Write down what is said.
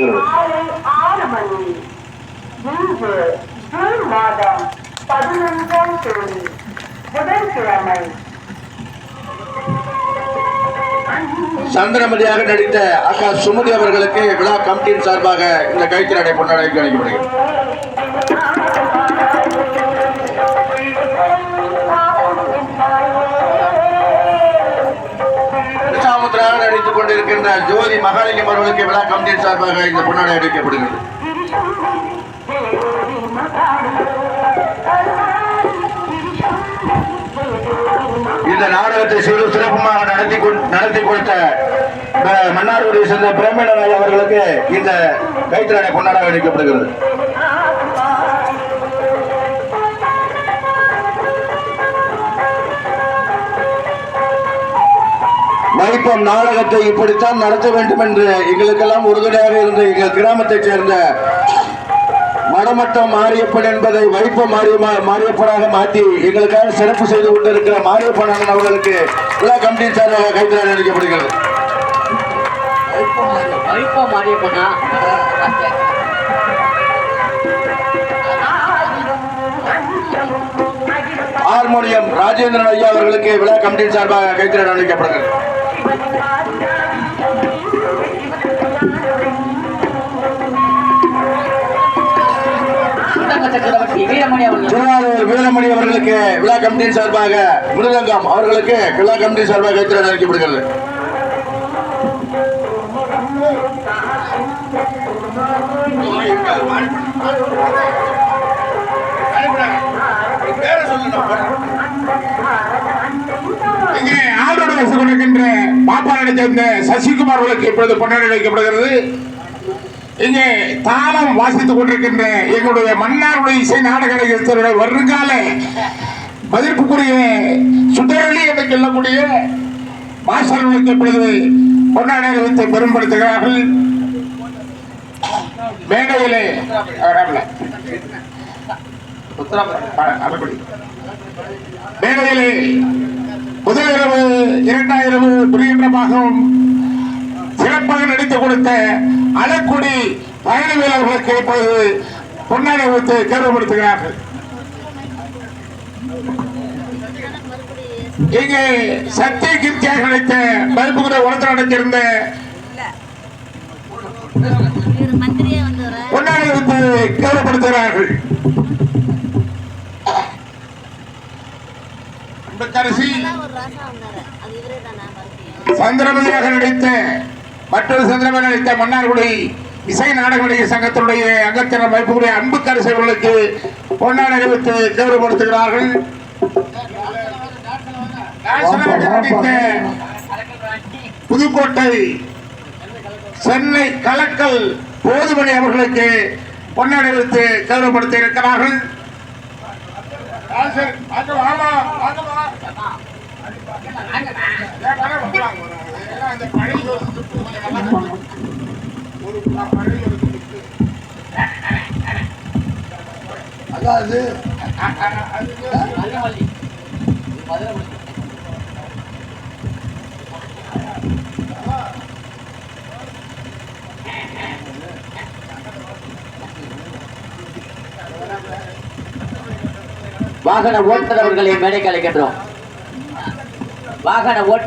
அழைக்கப்படுகிறது சந்திரமதியாக நடித்த அக்கா சுமதி அவர்களுக்கு விழா கமிட்டியின் சார்பாக இந்த கைத்திரடை கொண்டாடி அழைக்கப்படுகிறது இருக்கின்ற ஜோதி மகாலிங்கம் அவர்களுக்கு விழா கமிட்டியின் சார்பாக இந்த பொன்னாடை அளிக்கப்படுகிறது இந்த நாடகத்தை சிறு சிறப்புமாக நடத்தி நடத்தி கொடுத்த மன்னார்குடியை சேர்ந்த பிரம்மணராய் அவர்களுக்கு இந்த கைத்திரடை பொன்னாடை அளிக்கப்படுகிறது வைப்பம் நாடகத்தை இப்படித்தான் நடத்த வேண்டும் என்று எங்களுக்கெல்லாம் உறுதுணையாக இருந்த எங்கள் கிராமத்தைச் சேர்ந்த மடமட்டம் மாரியப்பன் என்பதை வைப்பம் மாரியமா மாரியப்பனாக மாற்றி எங்களுக்காக சிறப்பு செய்து கொண்டிருக்கிற மாரியப்பன் அவர்களுக்கு விழா கமிட்டியின் சார்பாக கைத்தறி அளிக்கப்படுகிறது வைப்போ ஹார்மோனியம் ராஜேந்திரன் ஐயா அவர்களுக்கு விழா கமிட்டியின் சார்பாக கைத்தறி அளிக்கப்படுகிறது திருவாரூர் வீரமணி அவர்களுக்கு விழா கமிட்டியின் சார்பாக மிருதங்கம் அவர்களுக்கு விழா கமிட்டியின் சார்பாக கைத்தறி அளிக்கப்படுகிறது இங்கே ஆதரவு அரசு பாப்பாளனை சேர்ந்த சசிகுமார் அவர்களுக்கு இப்பொழுது பொன்னாடி வைக்கப்படுகிறது. இங்கே தாளம் வாசித்துக் கொண்டிருக்கின்ற எங்களுடைய மன்னாருடைய இசை நாடக நிகழ்ச்சியுடைய வருங்கால மதிப்புக்குரிய சுடரளி என்று சொல்லக்கூடிய மாஸ்டர்களுக்கு இப்பொழுது வைத்து பெரும்படுத்துகிறார்கள். மேடையிலே. மேடையிலே முதல் இரவு இரண்டாம் இரவு புரிகின்ற பாகம் சிறப்பாக நடித்து கொடுத்த அலக்குடி பயணவேல் அவர்களுக்கு இப்போது பொன்னாடை வைத்து கௌரவப்படுத்துகிறார்கள் இங்கே சத்திய கீர்த்தியாக நடித்த மதிப்புக்குரிய உலகத்தில் வர. பொன்னாடை வைத்து கௌரவப்படுத்துகிறார்கள் சந்திரமதியாக நடித்த மற்றொரு சந்திரமதி நடித்த மன்னார்குடி இசை நாடக நடிகர் சங்கத்தினுடைய அங்கத்தினர் வைப்புடைய அன்பு கரசர்களுக்கு பொன்னாடை அறிவித்து கௌரவப்படுத்துகிறார்கள். நடித்த புதுக்கோட்டை சென்னை கலக்கல் போதுமணி அவர்களுக்கு பொன்னாடி அறிவித்து கௌரவப்படுத்த இருக்கிறார்கள். ஆமா, அந்த பழைய அதாவது வாகன ஓட்டுநர்களை மேடைக்கு அழைக்கின்றோம். வாகன ஓட்டு